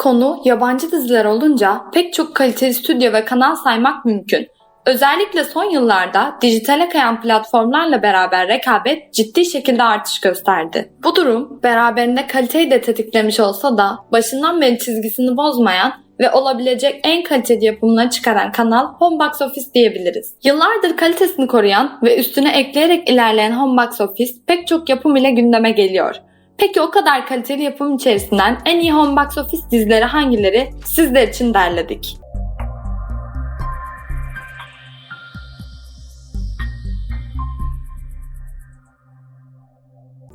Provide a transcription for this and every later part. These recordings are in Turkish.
Konu yabancı diziler olunca pek çok kaliteli stüdyo ve kanal saymak mümkün. Özellikle son yıllarda dijitale kayan platformlarla beraber rekabet ciddi şekilde artış gösterdi. Bu durum beraberinde kaliteyi de tetiklemiş olsa da başından beri çizgisini bozmayan ve olabilecek en kaliteli yapımına çıkaran kanal Homebox Office diyebiliriz. Yıllardır kalitesini koruyan ve üstüne ekleyerek ilerleyen Homebox Office pek çok yapım ile gündeme geliyor. Peki o kadar kaliteli yapım içerisinden en iyi Homebox Office dizileri hangileri sizler için derledik.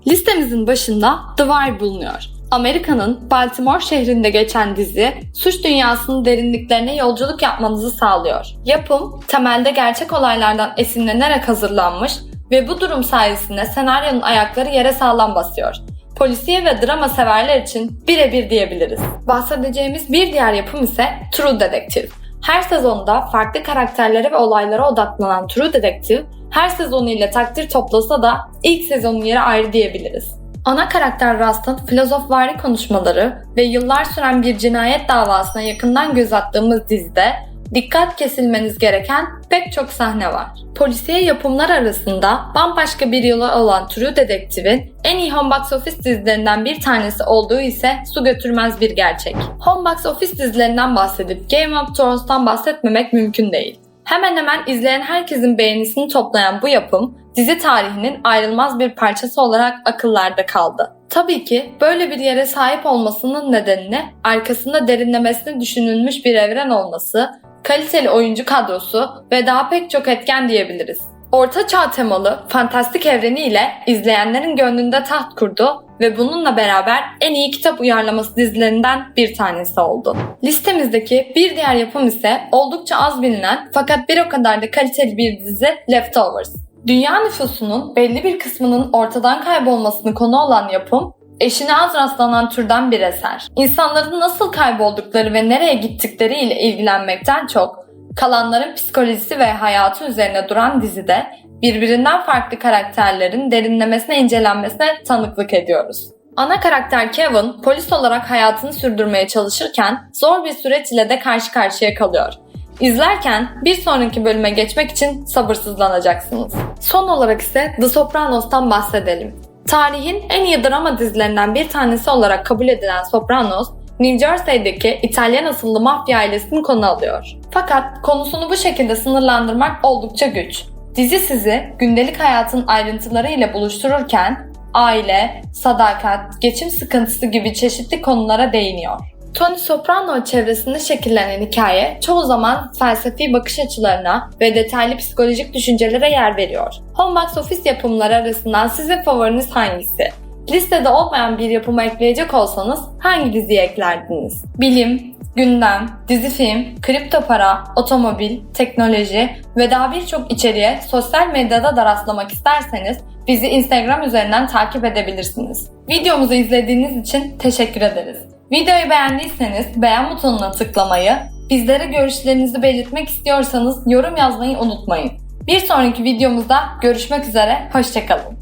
Listemizin başında The Wire bulunuyor. Amerika'nın Baltimore şehrinde geçen dizi suç dünyasının derinliklerine yolculuk yapmanızı sağlıyor. Yapım temelde gerçek olaylardan esinlenerek hazırlanmış ve bu durum sayesinde senaryonun ayakları yere sağlam basıyor. Polisiye ve drama severler için birebir diyebiliriz. Bahsedeceğimiz bir diğer yapım ise True Detective. Her sezonda farklı karakterlere ve olaylara odaklanan True Detective her sezonuyla takdir toplasa da ilk sezonun yeri ayrı diyebiliriz. Ana karakter Rust'ın filozofvari konuşmaları ve yıllar süren bir cinayet davasına yakından göz attığımız dizide dikkat kesilmeniz gereken pek çok sahne var. Polisiye yapımlar arasında bambaşka bir yolu olan True Detective'in en iyi home box office dizilerinden bir tanesi olduğu ise su götürmez bir gerçek. Home box office dizilerinden bahsedip Game of Thrones'tan bahsetmemek mümkün değil. Hemen hemen izleyen herkesin beğenisini toplayan bu yapım dizi tarihinin ayrılmaz bir parçası olarak akıllarda kaldı. Tabii ki böyle bir yere sahip olmasının nedenini arkasında derinlemesine düşünülmüş bir evren olması, kaliteli oyuncu kadrosu ve daha pek çok etken diyebiliriz. Orta çağ temalı fantastik evreniyle izleyenlerin gönlünde taht kurdu ve bununla beraber en iyi kitap uyarlaması dizilerinden bir tanesi oldu. Listemizdeki bir diğer yapım ise oldukça az bilinen fakat bir o kadar da kaliteli bir dizi Leftovers. Dünya nüfusunun belli bir kısmının ortadan kaybolmasını konu olan yapım, eşine az rastlanan türden bir eser. İnsanların nasıl kayboldukları ve nereye gittikleri ile ilgilenmekten çok, kalanların psikolojisi ve hayatı üzerine duran dizide birbirinden farklı karakterlerin derinlemesine incelenmesine tanıklık ediyoruz. Ana karakter Kevin polis olarak hayatını sürdürmeye çalışırken zor bir süreç ile de karşı karşıya kalıyor. İzlerken bir sonraki bölüme geçmek için sabırsızlanacaksınız. Son olarak ise The Sopranos'tan bahsedelim. Tarihin en iyi drama dizilerinden bir tanesi olarak kabul edilen Sopranos, New Jersey'deki İtalyan asıllı mafya ailesini konu alıyor. Fakat konusunu bu şekilde sınırlandırmak oldukça güç. Dizi sizi gündelik hayatın ayrıntıları ile buluştururken aile, sadakat, geçim sıkıntısı gibi çeşitli konulara değiniyor. Tony Soprano çevresinde şekillenen hikaye çoğu zaman felsefi bakış açılarına ve detaylı psikolojik düşüncelere yer veriyor. Home box office yapımları arasından sizin favoriniz hangisi? Listede olmayan bir yapıma ekleyecek olsanız hangi diziyi eklerdiniz? Bilim, gündem, dizi film, kripto para, otomobil, teknoloji ve daha birçok içeriğe sosyal medyada da rastlamak isterseniz bizi Instagram üzerinden takip edebilirsiniz. Videomuzu izlediğiniz için teşekkür ederiz. Videoyu beğendiyseniz beğen butonuna tıklamayı, bizlere görüşlerinizi belirtmek istiyorsanız yorum yazmayı unutmayın. Bir sonraki videomuzda görüşmek üzere, hoşçakalın.